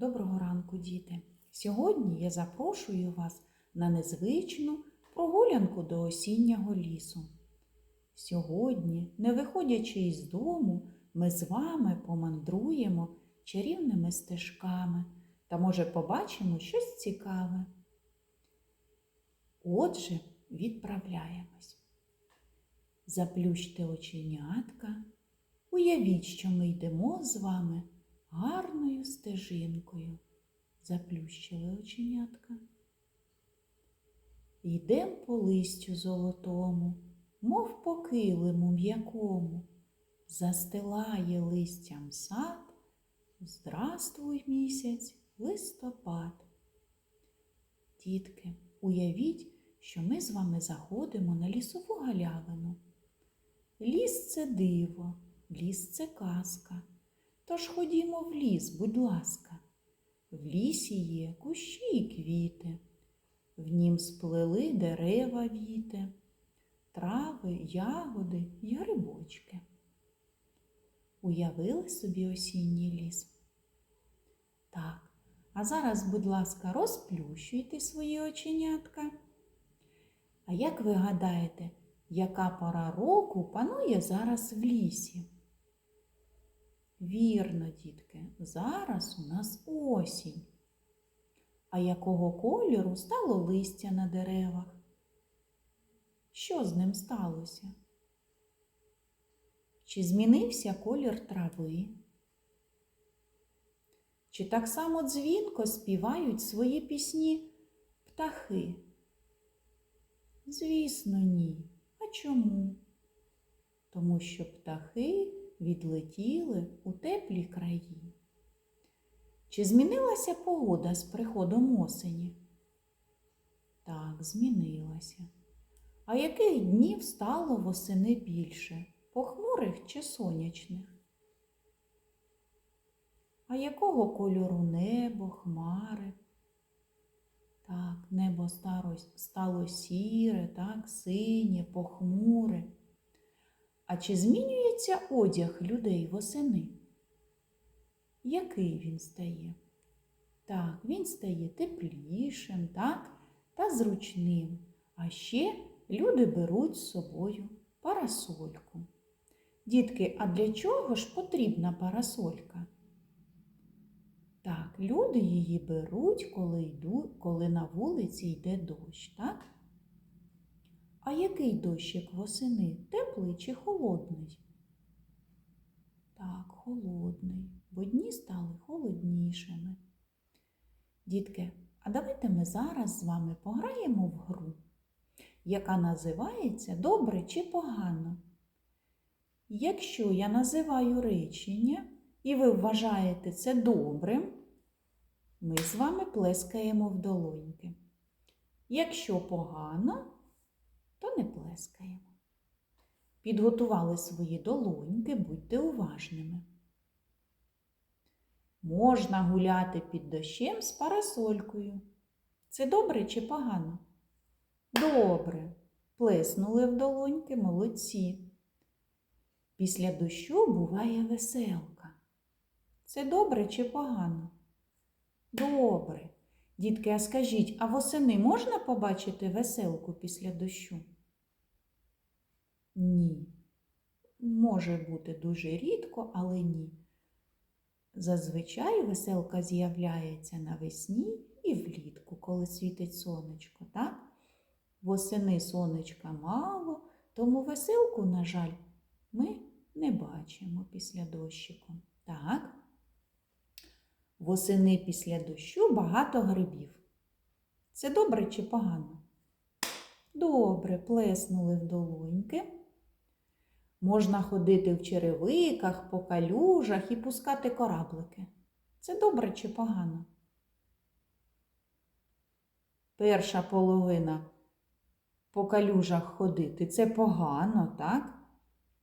Доброго ранку, діти! Сьогодні я запрошую вас на незвичну прогулянку до осіннього лісу. Сьогодні, не виходячи із дому, ми з вами помандруємо чарівними стежками та, може, побачимо щось цікаве. Отже, відправляємось. Заплющте оченятка, уявіть, що ми йдемо з вами гарною стежинкою. Заплющили оченятка. Йдем по листю золотому, мов по килиму м'якому. Застилає листям сад, Здравствуй місяць, листопад. Дітки, уявіть, що ми з вами заходимо на лісову галявину. Ліс це диво, ліс це казка. Тож ходімо в ліс, будь ласка. В лісі є кущі й квіти, в нім сплели дерева віти, трави, ягоди й грибочки. Уявили собі осінній ліс? Так, а зараз, будь ласка, розплющуйте свої оченятка. А як ви гадаєте, яка пора року панує зараз в лісі? Вірно, дітки, зараз у нас осінь. А якого кольору стало листя на деревах? Що з ним сталося? Чи змінився колір трави? Чи так само дзвінко співають свої пісні птахи? Звісно, ні. А чому? Тому що птахи відлетіли у теплі краї. Чи змінилася погода з приходом осені? Так, змінилася. А яких днів стало восени більше? Похмурих чи сонячних? А якого кольору небо, хмари? Так, небо стало сіре, так, синє, похмуре. А чи змінюється одяг людей восени? Який він стає? Так, він стає теплішим, так, та зручним. А ще люди беруть з собою парасольку. Дітки, а для чого ж потрібна парасолька? Так, люди її беруть, коли йдуть, коли на вулиці йде дощ, так? А який дощик восени? Теплий чи холодний? Так, холодний, бо дні стали холоднішими. Дітки, а давайте ми зараз з вами пограємо в гру, яка називається Добре чи погано. Якщо я називаю речення, і ви вважаєте це добрим, ми з вами плескаємо в долоньки. Якщо погано, то плескаємо. Підготували свої долоньки, будьте уважними. Можна гуляти під дощем з парасолькою. Це добре чи погано? Добре. Плеснули в долоньки молодці. Після дощу буває веселка. Це добре чи погано? Добре. Дітки, а скажіть, а восени можна побачити веселку після дощу? Ні. Може бути дуже рідко, але ні. Зазвичай веселка з'являється навесні і влітку, коли світить сонечко, так? Восени сонечка мало, тому веселку, на жаль, ми не бачимо після дощику. Так? Восени після дощу багато грибів. Це добре чи погано? Добре, плеснули в долоньки. Можна ходити в черевиках, по калюжах і пускати кораблики. Це добре чи погано? Перша половина по калюжах ходити це погано, так?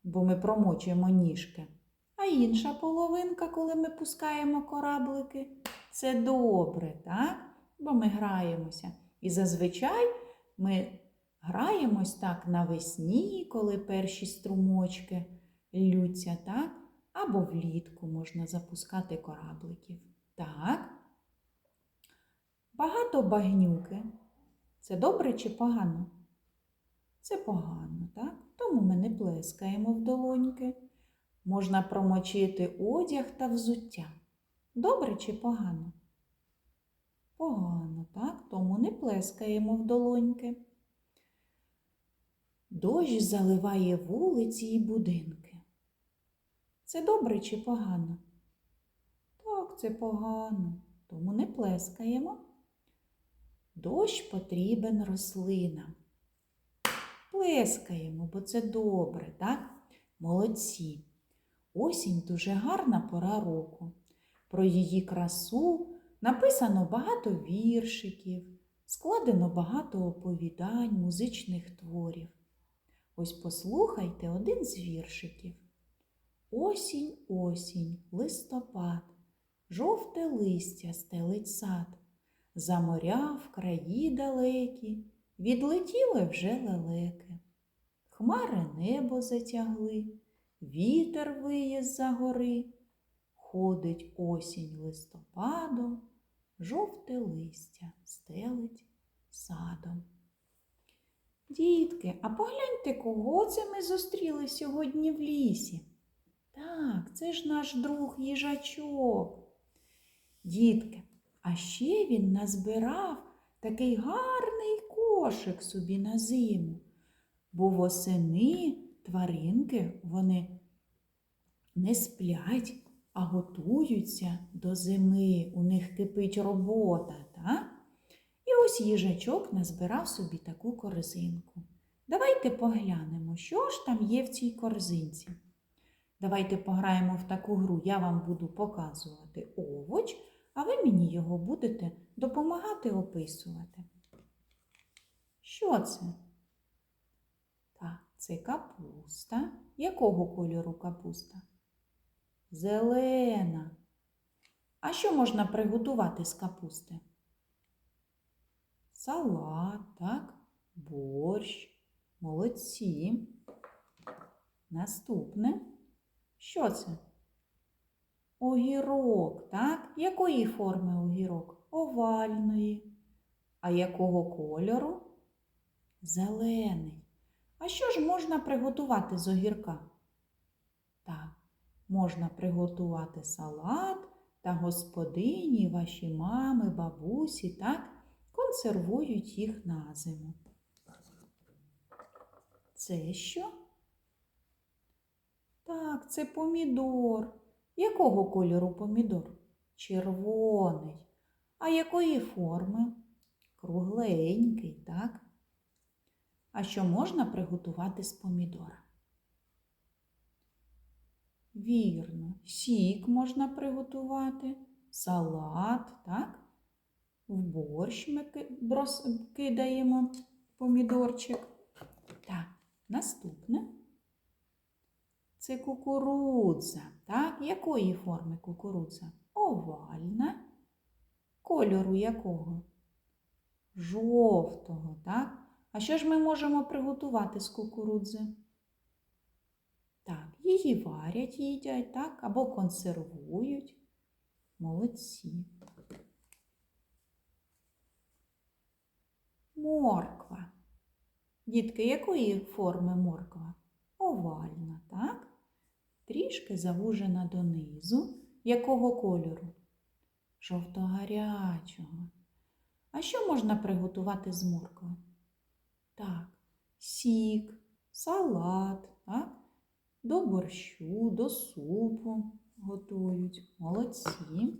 Бо ми промочуємо ніжки. А інша половинка, коли ми пускаємо кораблики, це добре, так? Бо ми граємося. І зазвичай ми граємось так навесні, коли перші струмочки ллються, так? Або влітку можна запускати корабликів. Так? багато багнюки. Це добре чи погано? Це погано, так? Тому ми не плескаємо в долоньки. Можна промочити одяг та взуття. Добре чи погано? Погано, так? Тому не плескаємо в долоньки. Дощ заливає вулиці і будинки. Це добре чи погано? Так, це погано, тому не плескаємо. Дощ потрібен рослинам. Плескаємо, бо це добре, так? Молодці. Осінь дуже гарна пора року. Про її красу написано багато віршиків, складено багато оповідань, музичних творів. Ось послухайте один з віршиків. Осінь, осінь, листопад, жовте листя стелить сад. За моря в краї далекі відлетіли вже лелеки. Хмари небо затягли, вітер виє з-за гори. Ходить осінь листопадом, жовте листя стелить садом. Дітки, а погляньте, кого це ми зустріли сьогодні в лісі. Так, це ж наш друг їжачок. Дітки, а ще він назбирав такий гарний кошик собі на зиму, бо восени тваринки вони не сплять, а готуються до зими. У них кипить робота, так? Ось їжачок назбирав собі таку корзинку. Давайте поглянемо, що ж там є в цій корзинці. Давайте пограємо в таку гру. Я вам буду показувати овоч, а ви мені його будете допомагати описувати. Що це? Так, це капуста. Якого кольору капуста? Зелена. А що можна приготувати з капусти? Салат, так, борщ, молодці. Наступне. Що це? Огірок, так? Якої форми огірок? Овальної. А якого кольору? Зелений. А що ж можна приготувати з огірка? Так, можна приготувати салат та господині, ваші мами, бабусі, так, консервують їх на зиму. Це що? Так, це помідор. Якого кольору помідор? Червоний. А якої форми? Кругленький, так? А що можна приготувати з помідора? Вірно, сік можна приготувати, салат, так? В борщ ми кидаємо помідорчик. Так, наступне. Це кукурудза. Так? Якої форми кукурудза? Овальна. Кольору якого? Жовтого, так? А що ж ми можемо приготувати з кукурудзи? Так, її варять, їдять, так, або консервують. Молодці. Морква. Дітки, якої форми морква? Овальна, так? Трішки завужена донизу. Якого кольору? Жовто-гарячого. А що можна приготувати з моркви? Так, сік, салат, так? До борщу, до супу готують. Молодці.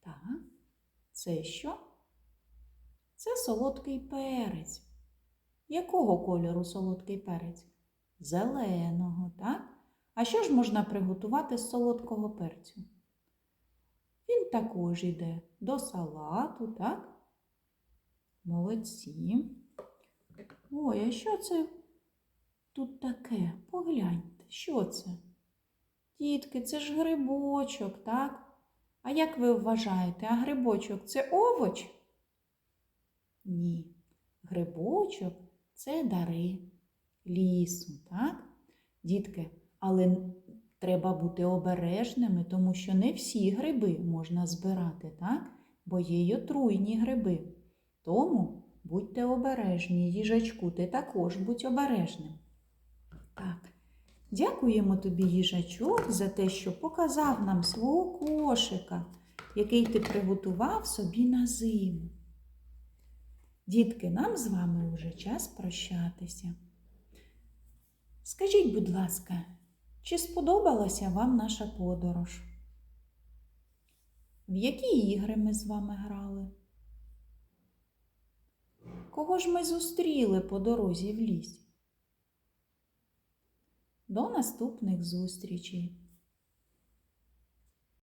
Так, це що? Це солодкий перець. Якого кольору солодкий перець? Зеленого, так? А що ж можна приготувати з солодкого перцю? Він також йде до салату, так? Молодці. Ой, а що це тут таке? Погляньте, що це? Дітки, це ж грибочок, так? А як ви вважаєте, а грибочок це овоч? Ні. Грибочок це дари лісу, так? Дітки, але треба бути обережними, тому що не всі гриби можна збирати, так? бо є й отруйні гриби. Тому будьте обережні, їжачку, ти також будь обережним. Так, дякуємо тобі, їжачок, за те, що показав нам свого кошика, який ти приготував собі на зиму. Дітки, нам з вами вже час прощатися. Скажіть, будь ласка, чи сподобалася вам наша подорож? В які ігри ми з вами грали? Кого ж ми зустріли по дорозі в ліс? До наступних зустрічей!